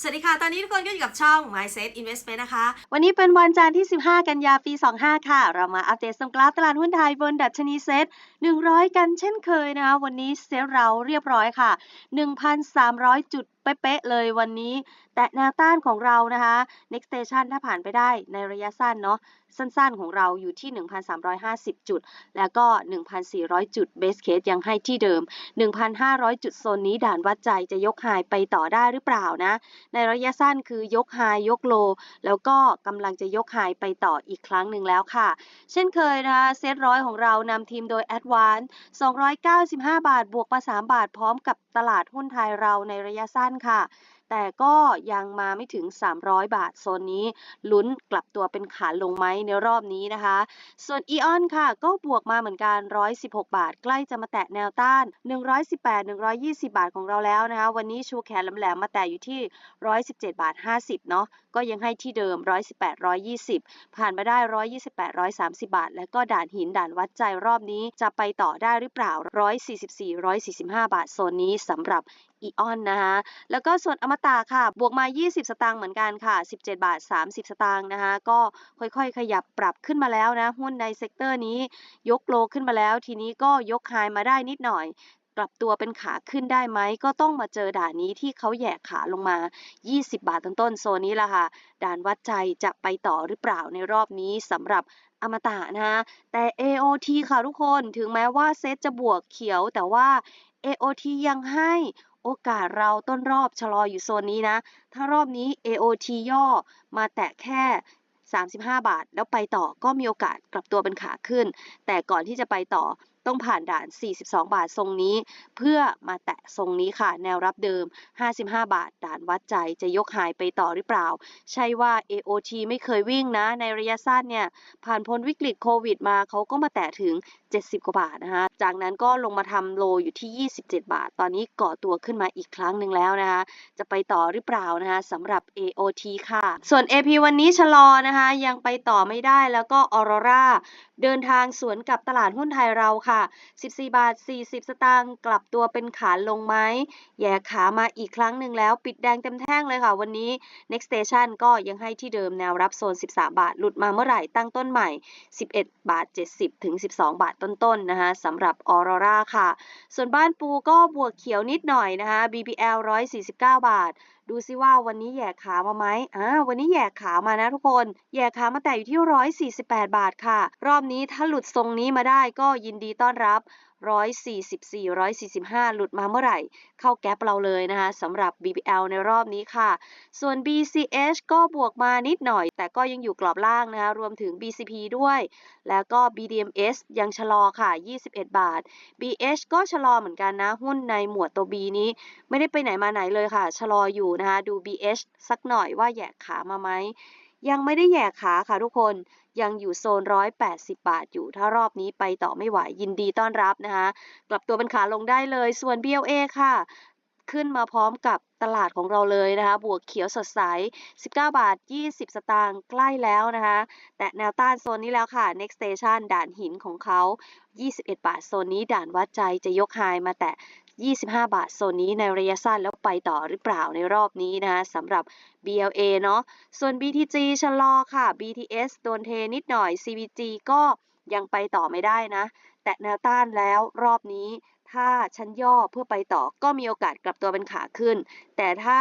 สวัสดีค่ะ ตอนนี้ทุกคนก็อยู่กับช่อง Mindset Investment นะคะ วันนี้เป็นวันจันทร์ที่ 15 กันยาปี 25 ค่ะ เรามาอัปเดตสงกราฟตลาดหุ้นไทยบนดัชนีเซ็ต100 กันเช่นเคยนะคะ วันนี้เซ็ตเราเรียบร้อยค่ะ 1,300จุด เป๊ะๆเลยวันนี้ แต่แนวต้านของเรานะคะ next station ถ้าผ่านไปได้ในระยะสั้นเนาะสั้นๆของเราอยู่ที่ 1,350 จุด แล้วก็ 1,400 จุด base case ยังให้ที่เดิม 1,500 จุดโซนนี้ด่านวัดใจจะยกไฮไปต่อได้หรือเปล่านะ ในระยะสั้นคือยกไฮยกโล แล้วก็กำลังจะยกไฮไปต่ออีกครั้งหนึ่งแล้วค่ะ เช่นเคยนะคะเซตร้อยของเรานำทีมโดย a d v a n c e 295 บาทบวกมา 3 บาทพร้อมกับ ตลาดหุ้นไทยเราในระยะสั้นค่ะ แต่ก็ยังมาไม่ถึง 300 บาทโซนนี้ลุ้นกลับตัวเป็นขาลงไหมในรอบนี้นะคะ ส่วน e ออนค่ะ ก็บวกมาเหมือนกัน 116 บาท ใกล้จะมาแตะแนวต้าน 118 120 บาทของเราแล้วนะคะ วันนี้ชูแขนแหลมๆมาแตะอยู่ที่ 117 บาท 50 เนาะก็ยังให้ที่เดิม 118 120 ผ่านมาได้ 128 130 บาท แล้วก็ด่านหินด่านวัดใจรอบนี้จะไปต่อได้หรือเปล่า 144 145 บาทโซนนี้สำหรับอีออนนะคะแล้วก็ส่วนอมตะค่ะ บวกมา 20 สตางค์เหมือนกันค่ะ 17 บาท 30 สตางค์นะคะก็ค่อยๆ ขยับปรับขึ้นมาแล้วนะ หุ้นในเซกเตอร์นี้ยกโลขึ้นมาแล้ว ทีนี้ก็ยกไฮมาได้นิดหน่อยกลับตัวเป็นขาขึ้นได้ไหม ก็ต้องมาเจอด่านนี้ที่เขาแยกขาลงมา 20 บาทต้นๆโซนนี้ละค่ะ ด่านวัดใจจะไปต่อหรือเปล่าในรอบนี้สำหรับอมตะนะคะแต่ AOT ค่ะทุกคนถึงแม้ว่าเซตจะบวกเขียวแต่ว่า AOT ยังให้ โอกาสเราต้นรอบชะลออยู่โซนนี้นะ ถ้ารอบนี้ AOT ย่อมาแตะแค่ 35 บาท แล้วไปต่อก็มีโอกาสกลับตัวเป็นขาขึ้น แต่ก่อนที่จะไปต่อ ต้องผ่านด่าน 42 บาททรงนี้ เพื่อมาแตะทรงนี้ค่ะ แนวรับเดิม 55 บาท ด่านวัดใจจะยกหายไปต่อหรือเปล่า ใช่ว่า AOT ไม่เคยวิ่งนะ ในระยะสั้นเนี่ย ผ่านพ้นวิกฤตโควิดมาเขาก็มาแตะถึง 70 กว่าบาทนะคะ จากนั้นก็ลงมาทำโลอยู่ที่ 27 บาท ตอนนี้ก่อตัวขึ้นมาอีกครั้งหนึ่งแล้วนะคะ จะไปต่อหรือเปล่านะคะสำหรับ AOT ค่ะ ส่วน AP วันนี้ชะลอนะคะ ยังไปต่อไม่ได้แล้วก็ออโรราเดินทางสวนกับตลาดหุ้นไทยเราค่ะ14 บาท 40 สตางค์กลับตัวเป็นขาลงไหมแย่ขามาอีกครั้งหนึ่งแล้วปิดแดงเต็มแท่งเลยค่ะ วันนี้ next station ก็ยังให้ที่เดิมแนวรับโซน 13 บาท หลุดมาเมื่อไหร่ตั้งต้นใหม่ 11 บาท 70 ถึง 12 บาทต้นๆนะคะสำหรับออโรราค่ะ ส่วนบ้านปูก็บวกเขียวนิดหน่อยนะคะ BBL 149 บาท ดูซิว่าวันนี้แย่ขามาไหมอ่าวันนี้แย่ขามานะทุกคน แย่ขามาแต่อยู่ที่ 148 บาทค่ะ รอบนี้ถ้าหลุดทรงนี้มาได้ก็ยินดีต้อนรับ144 145 หลุดมาเมื่อไหร่ เข้าแก๊ปเราเลยนะคะสำหรับ BBL ในรอบนี้ค่ะ ส่วน BCH ก็บวกมานิดหน่อย แต่ก็ยังอยู่กรอบล่างนะคะรวมถึง BCP ด้วย แล้วก็ BDMs ยังชะลอค่ะ 21 บาท BH ก็ชะลอเหมือนกันนะ หุ้นในหมวดตัว B นี้ ไม่ได้ไปไหนมาไหนเลยค่ะ ชะลออยู่นะคะดู BH สักหน่อยว่าแยกขามาไหม ยังไม่ได้แหยกขาค่ะทุกคนยังอยู่โซน 180 บาทอยู่ ถ้ารอบนี้ไปต่อไม่ไหวยินดีต้อนรับนะคะ กลับตัวเป็นขาลงได้เลย ส่วน BLA ค่ะ ขึ้นมาพร้อมกับตลาดของเราเลยนะคะ บวกเขียวสดใส 19 บาท 20 สตางค์ใกล้แล้วนะคะ แต่แนวต้านโซนนี้แล้วค่ะ next station ด่านหินของเขา 21 บาทโซนนี้ด่านวัดใจจะยกไฮมาแตะ 25 บาทโซนนี้ในระยะสั้นแล้วไปต่อหรือเปล่าในรอบนี้นะคะสำหรับ BLA เนาะส่วน BTG ชะลอค่ะ BTS โดนเทนิดหน่อย CBG ก็ยังไปต่อไม่ได้นะ แต่แนวต้านแล้วรอบนี้ถ้าชั้นย่อเพื่อไปต่อก็มีโอกาสกลับตัวเป็นขาขึ้น แต่ถ้า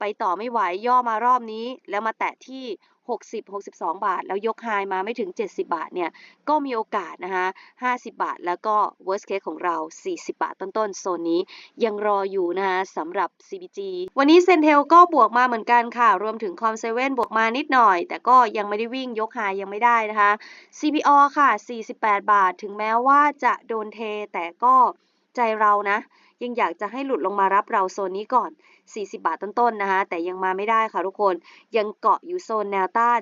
ไปต่อไม่ไหวย่อมารอบนี้ แล้วมาแตะที่ 60 62 บาท แล้วยกไฮมาไม่ถึง 70 บาทเนี่ยก็มีโอกาสนะคะ50 บาท แล้วก็ worst case ของเรา 40 บาทต้นๆโซนนี้ยังรออยู่นะคะสำหรับ CBG วันนี้เซนเทลก็บวกมาเหมือนกันค่ะ รวมถึงคอมเซเว่นบวกมานิดหน่อย แต่ก็ยังไม่ได้วิ่งยกไฮยังไม่ได้นะคะ CPO ค่ะ 48 บาท ถึงแม้ว่าจะโดนเทแต่ก็ใจเรานะ ยังอยากจะให้หลุดลงมารับเราโซนนี้ก่อน 40 บาทต้นๆนะคะ แต่ยังมาไม่ได้ค่ะทุกคน ยังเกาะอยู่โซนแนวต้าน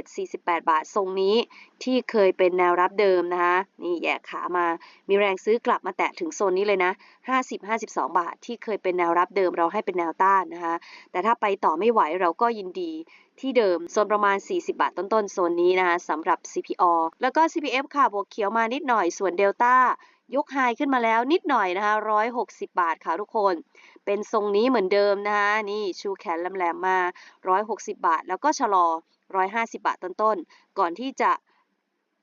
47-48 บาททรงนี้ ที่เคยเป็นแนวรับเดิมนะคะ นี่แยกขามา มีแรงซื้อกลับมาแตะถึงโซนนี้เลยนะ 50-52 บาท ที่เคยเป็นแนวรับเดิมเราให้เป็นแนวต้านนะคะ แต่ถ้าไปต่อไม่ไหวเราก็ยินดีที่เดิมโซนประมาณ 40 บาทต้นๆโซนนี้นะคะสำหรับ CPO แล้วก็ CPF ค่ะบวกเขียวมานิดหน่อยส่วน Delta ยกไฮขึ้นมาแล้วนิดหน่อยนะคะ160 บาทค่ะทุกคน เป็นทรงนี้เหมือนเดิมนะคะนี่ชูแขนแหลมๆมา 160 บาท แล้วก็ชะลอ 150 บาทต้นๆ ก่อนที่จะ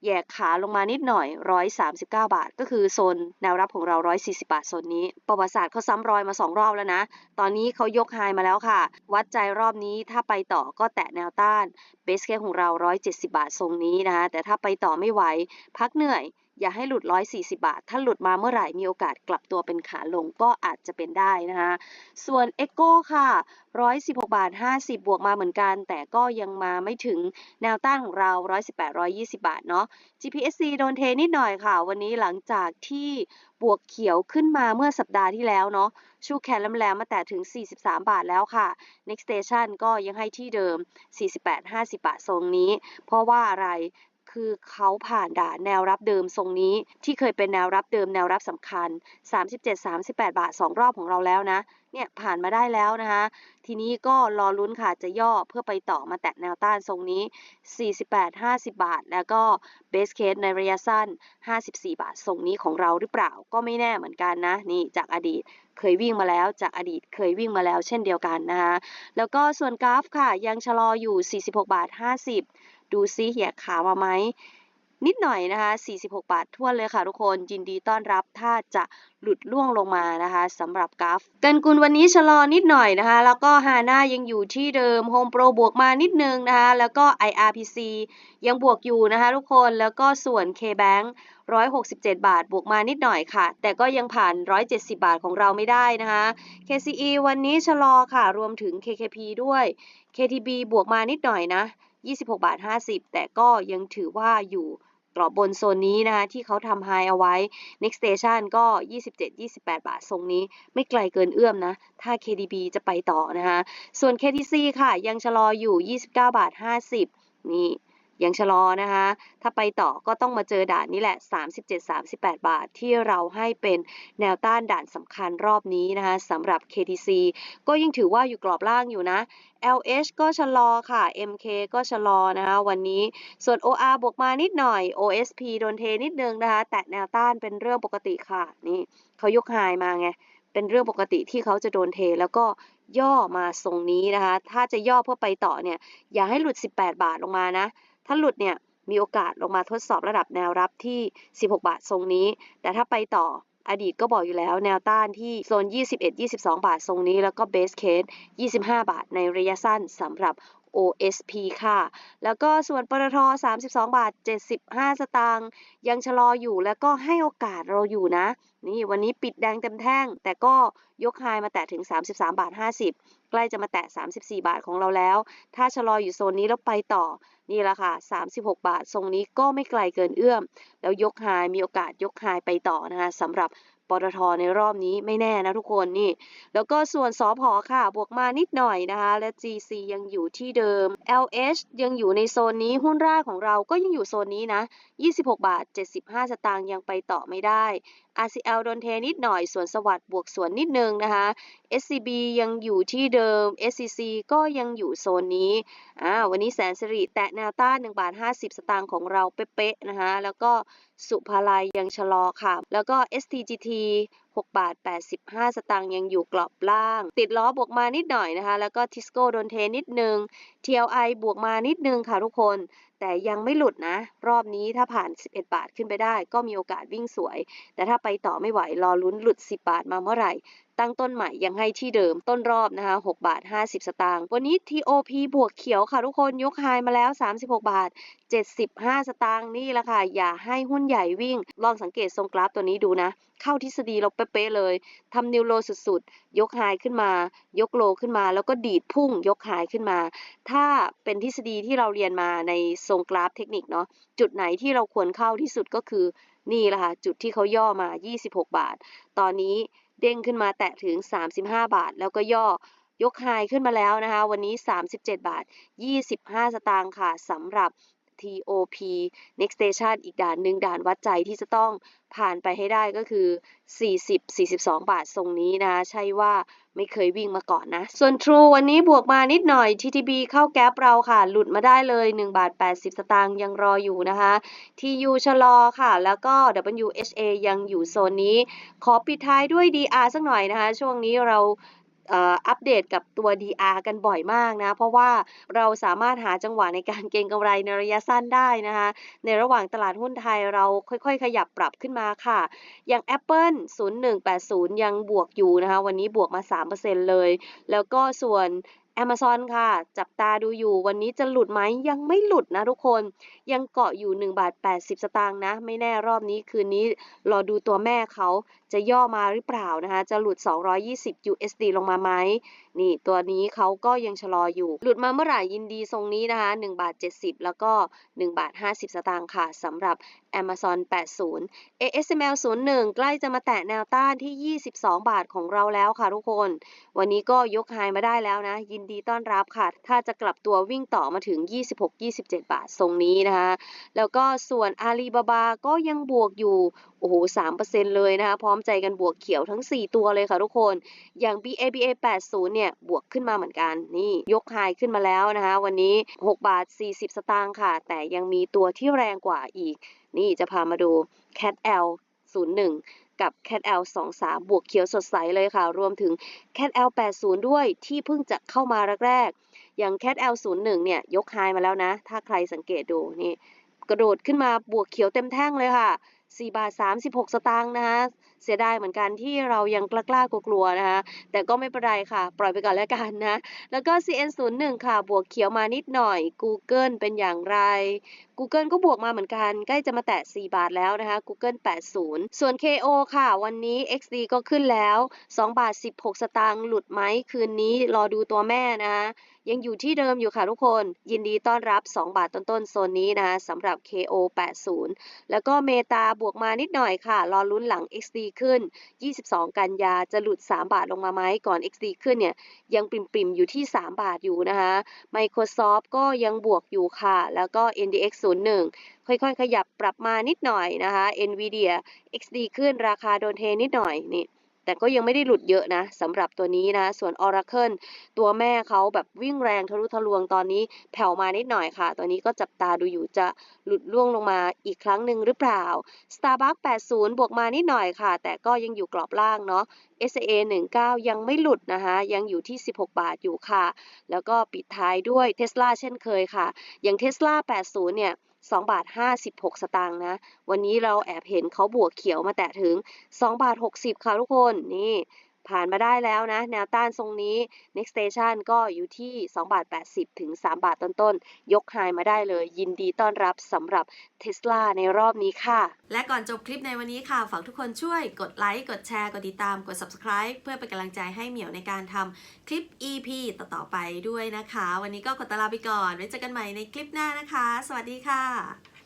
แยกขาลงมานิดหน่อย 139 บาท ก็คือโซนแนวรับของเรา 140 บาทโซนนี้ ประวัติศาสตร์เขาซ้ำรอยมา 2 รอบแล้วนะ ตอนนี้เขายกไฮมาแล้วค่ะ วัดใจรอบนี้ถ้าไปต่อก็แตะแนวต้าน เบสเคของเรา 170 บาททรงนี้นะคะ แต่ถ้าไปต่อไม่ไหว พักเหนื่อย อย่าให้หลุด 140 บาท ถ้าหลุดมาเมื่อไหร่มีโอกาสกลับตัวเป็นขาลงก็อาจจะเป็นได้นะคะส่วน e อ o ค่ะ 116 บาท 50 บวกมาเหมือนกัน แต่ก็ยังมาไม่ถึงแนวต้านของเรา 118 120 บาทเนาะ GPSC โดนเทนิดหน่อยค่ะ วันนี้หลังจากที่บวกเขียวขึ้นมาเมื่อสัปดาห์ที่แล้วเนาะชูแขนแหลมๆมาแต่ถึง 43 บาทแล้วค่ะ Next Station ก็ยังให้ที่เดิม 48 50 บาททรงนี้ เพราะว่าอะไร คือเขาผ่านด่านแนวรับเดิมทรงนี้ ที่เคยเป็นแนวรับเดิมแนวรับสำคัญ 37-38 บาท 2 รอบของเราแล้วนะ เนี่ยผ่านมาได้แล้วนะคะ ทีนี้ก็รอลุ้นค่ะจะย่อเพื่อไปต่อมาแตะแนวต้านทรงนี้ 48-50 บาท แล้วก็เบสเคสในระยะสั้น 54 บาททรงนี้ของเราหรือเปล่าก็ไม่แน่เหมือนกันนะ นี่จากอดีตเคยวิ่งมาแล้วจากอดีตเคยวิ่งมาแล้วเช่นเดียวกันนะคะแล้วก็ส่วนกราฟค่ะยังชะลออยู่ 46 บาท 50 ดูซิแหยกขามาไหมนิดหน่อยนะคะ 46 บาททั่วเลยค่ะทุกคน ยินดีต้อนรับถ้าจะหลุดล่วงลงมานะคะสำหรับกราฟกันกุลวันนี้ชะลอนิดหน่อยนะคะ แล้วก็ฮาน่ายังอยู่ที่เดิม Home Pro บวกมานิดนึงนะคะ แล้วก็ IRPC ยังบวกอยู่นะคะทุกคนแล้วก็ส่วน KBank 167 บาทบวกมานิดหน่อยค่ะ แต่ก็ยังผ่าน 170 บาทของเราไม่ได้นะคะ KCE วันนี้ชะลอค่ะ รวมถึง KKP ด้วย KTB บวกมานิดหน่อยนะ 26 บาท 50 แต่ก็ยังถือว่าอยู่กรอบบนโซนนี้นะคะที่เขาทำไฮเอาไว้ Next Station ก็ 27-28 บาททรงนี้ ไม่ไกลเกินเอื้อมนะ ถ้า KDB จะไปต่อนะคะส่วน KTC ค่ะ ยังชะลออยู่ 29 บาท 50 นี่ ยังชะลอนะคะ ถ้าไปต่อก็ต้องมาเจอด่านนี้แหละ 37-38 บาทที่เราให้เป็นแนวต้านด่านสำคัญรอบนี้นะคะสำหรับ KTC ก็ยังถือว่าอยู่กรอบล่างอยู่นะ LH ก็ชะลอค่ะ MK ก็ชะลอนะคะวันนี้ ส่วน OR บวกมานิดหน่อย OSP โดนเทนิดนึงนะคะแตะแนวต้านเป็นเรื่องปกติค่ะ นี่เขายกไฮมาไง เป็นเรื่องปกติที่เขาจะโดนเทแล้วก็ย่อมาทรงนี้นะคะ ถ้าจะย่อเพื่อไปต่อเนี่ย อย่าให้หลุด 18 บาทลงมานะ ถ้าหลุดเนี่ยมีโอกาสลงมาทดสอบระดับแนวรับที่ 16 บาททรงนี้ แต่ถ้าไปต่ออดีตก็บอกอยู่แล้วแนวต้านที่โซน 21-22 บาททรงนี้ แล้วก็เบสเคส 25 บาทในระยะสั้นสำหรับ OSP ค่ะ แล้วก็ส่วนปตท32 บาท 75 สตางค์ยังชะลออยู่แล้วก็ให้โอกาสเราอยู่นะ นี่วันนี้ปิดแดงเต็มแท่ง แต่ก็ยกไฮมาแตะถึง 33 บาท 50 ใกล้จะมาแตะ 34 บาทของเราแล้ว ถ้าชะลออยู่โซนนี้แล้วไปต่อ นี่แหละค่ะ 36 บาท ทรงนี้ก็ไม่ไกลเกินเอื้อม แล้วยกไฮมีโอกาสยกไฮไปต่อนะคะสำหรับปตทในรอบนี้ไม่แน่นะทุกคนนี่ แล้วก็ส่วนสอพอค่ะ บวกมานิดหน่อยนะคะ และ GC ยังอยู่ที่เดิม LH ยังอยู่ในโซนนี้หุ้นแรกของเราก็ยังอยู่โซนนี้นะ 26 บาท 75 สตางค์ยังไปต่อไม่ได้ RCL โดนเทนิดหน่อยส่วนสวัสด์บวกส่วนนิดนึงนะคะ SCB ยังอยู่ที่เดิม SCC ก็ยังอยู่โซนนี้อ่าวันนี้แสนสิริแตะแนวต้าน1บาท50 สตางค์ของเราเป๊ะๆนะคะแล้วก็สุภาลัยยังชะลอค่ะ แล้วก็ STGT 6บาท 85 สตางค์ยังอยู่กรอบล่าง ติดล้อบวกมานิดหน่อยนะคะ แล้วก็ทิสโก้โดนเทนิดนึง TLI บวกมานิดนึงค่ะทุกคน แต่ยังไม่หลุดนะ รอบนี้ถ้าผ่าน 11 บาทขึ้นไปได้ ก็มีโอกาสวิ่งสวย แต่ถ้าไปต่อไม่ไหวรอลุ้นหลุด 10 บาทมาเมื่อไหร่ ตั้งต้นใหม่ยังให้ที่เดิมต้นรอบนะคะ6บาท 50 สตางค์วันนี้ TOP บวกเขียวค่ะทุกคนยกไฮมาแล้ว 36 บาท 75 สตางค์นี่แหละค่ะ อย่าให้หุ้นใหญ่วิ่ง ลองสังเกตทรงกราฟตัวนี้ดูนะ เข้าทฤษฎีเราเป๊ะเลยทำนิวโลสุดๆ ยกไฮขึ้นมา ยกโลขึ้นมา แล้วก็ดีดพุ่งยกไฮขึ้นมา ถ้าเป็นทฤษฎีที่เราเรียนมาในทรงกราฟเทคนิคเนาะจุดไหนที่เราควรเข้าที่สุดก็คือ นี่แหละค่ะจุดที่เขาย่อมา 26 บาท ตอนนี้เด้งขึ้นมาแตะถึง 35 บาท แล้วก็ย่อยกไฮขึ้นมาแล้วนะคะ วันนี้ 37 บาท 25 สตางค์ค่ะสำหรับ TOP next station อีกด่านหนึ่งด่านวัดใจที่จะต้องผ่านไปให้ได้ก็คือ 40 42 บาททรงนี้นะ ใช่ว่าไม่เคยวิ่งมาก่อนนะ ส่วน True วันนี้บวกมานิดหน่อย TTB เข้าแก๊ปเราค่ะ หลุดมาได้เลย1บาท80 สตางค์ยังรออยู่นะคะ TU ชะลอค่ะ แล้วก็ WHA ยังอยู่โซนนี้ ขอปิดท้ายด้วย DR สักหน่อยนะคะ ช่วงนี้เรา อัปเดตกับตัว DR กันบ่อยมากนะ เพราะว่าเราสามารถหาจังหวะในการเก็งกำไรในระยะสั้นได้นะคะ ในระหว่างตลาดหุ้นไทยเราค่อยๆ ขยับปรับขึ้นมาค่ะ อย่าง Apple 0180 ยังบวกอยู่นะคะ วันนี้บวกมา 3%เลย แล้วก็ส่วน Amazon ค่ะ จับตาดูอยู่วันนี้จะหลุดไหมยังไม่หลุดนะทุกคน ยังเกาะอยู่1บาท80 สตางค์นะ ไม่แน่รอบนี้คืนนี้ รอดูตัวแม่เขาจะย่อมาหรือเปล่านะคะ จะหลุด 220 USD ลงมาไหม นี่ตัวนี้เขาก็ยังชะลออยู่ หลุดมาเมื่อไหร่ยินดีทรงนี้นะคะ1บาท70 แล้วก็1บาท50 สตางค์ค่ะสำหรับ Amazon 80 ASML 01 ใกล้จะมาแตะแนวต้านที่ 22 บาทของเราแล้วค่ะทุกคน วันนี้ก็ยกไฮมาได้แล้วนะ ยินดีต้อนรับค่ะ ถ้าจะกลับตัววิ่งต่อมาถึง 26-27 บาททรงนี้นะคะ แล้วก็ส่วน Alibaba ก็ยังบวกอยู่โอ้โห3%เลยนะคะ พร้อมใจกันบวกเขียวทั้ง 4 ตัวเลยค่ะทุกคน อย่าง BABA 80 เนี่ย บวกขึ้นมาเหมือนกัน นี่ยกไฮขึ้นมาแล้วนะคะ วันนี้ 6 บาท 40 สตางค์ค่ะ แต่ยังมีตัวที่แรงกว่าอีก นี่จะพามาดู Cat L 01กับ Cat L 23บวกเขียวสดใสเลยค่ะ รวมถึง Cat L 80ด้วยที่เพิ่งจะเข้ามาแรกๆ อย่าง Cat L 01เนี่ยยกไฮมาแล้วนะ ถ้าใครสังเกตดูนี่ กระโดดขึ้นมาบวกเขียวเต็มแท่งเลยค่ะ 4 บาท 36 สตางค์นะคะเสียดายเหมือนกันที่เรายังกล้าๆกลัวๆนะคะแต่ก็ไม่เป็นไรค่ะ ปล่อยไปก่อนแล้วกันนะ แล้วก็ CN01 ค่ะ บวกเขียวมานิดหน่อย Google เป็นอย่างไร Google ก็บวกมาเหมือนกัน ใกล้จะมาแตะ 4 บาทแล้วนะคะ Google 80 ส่วน KO ค่ะ วันนี้ XD ก็ขึ้นแล้ว 2 บาท 16 สตางค์หลุดไหมคืนนี้รอดูตัวแม่นะคะ ยังอยู่ที่เดิมอยู่ค่ะทุกคน ยินดีต้อนรับ 2 บาทต้นๆโซนนี้นะคะสำหรับ KO 80 แล้วก็เมตาบวกมานิดหน่อยค่ะรอลุ้นหลัง XD ขึ้น 22 กันยาจะหลุด 3 บาทลงมาไหมก่อน XD ขึ้นเนี่ยยังปริมๆอยู่ที่ 3 บาทอยู่นะคะ Microsoft ก็ยังบวกอยู่ค่ะ แล้วก็ NDX 01 ค่อยๆ ขยับปรับมานิดหน่อยนะคะ Nvidia XD ขึ้นราคาโดนเทนิดหน่อยนี่ แต่ก็ยังไม่ได้หลุดเยอะนะสำหรับตัวนี้นะ ส่วน Oracle ตัวแม่เขาแบบวิ่งแรงทะลุทะลวงตอนนี้แผ่วมานิดหน่อยค่ะ ตัวนี้ก็จับตาดูอยู่จะหลุดล่วงลงมาอีกครั้งหนึ่งหรือเปล่า Starbucks 80 บวกมานิดหน่อยค่ะ แต่ก็ยังอยู่กรอบล่างเนาะ SAA 19 ยังไม่หลุดนะคะ ยังอยู่ที่ 16 บาทอยู่ค่ะ แล้วก็ปิดท้ายด้วย Tesla เช่นเคยค่ะ อย่าง Tesla 80 เนี่ย 2 บาท 56 สตางค์นะ วันนี้เราแอบเห็นเขาบวกเขียวมาแตะถึง 2 บาท 60 ค่ะทุกคน นี่ ผ่านมาได้แล้วนะ แนวต้านทรงนี้ next station ก็อยู่ที่2บาท80 ถึง 3 บาทต้นๆ ยกไฮมาได้เลย ยินดีต้อนรับสำหรับ Tesla ในรอบนี้ค่ะ และก่อนจบคลิปในวันนี้ค่ะ ฝากทุกคนช่วยกดไลค์ กดแชร์ กดติดตาม กด subscribe เพื่อเป็นกำลังใจให้เหมียวในการทำคลิป EP ต่อๆไปด้วยนะคะ วันนี้ก็ขอตลาไปก่อน ไว้เจอกันใหม่ในคลิปหน้านะคะ สวัสดีค่ะ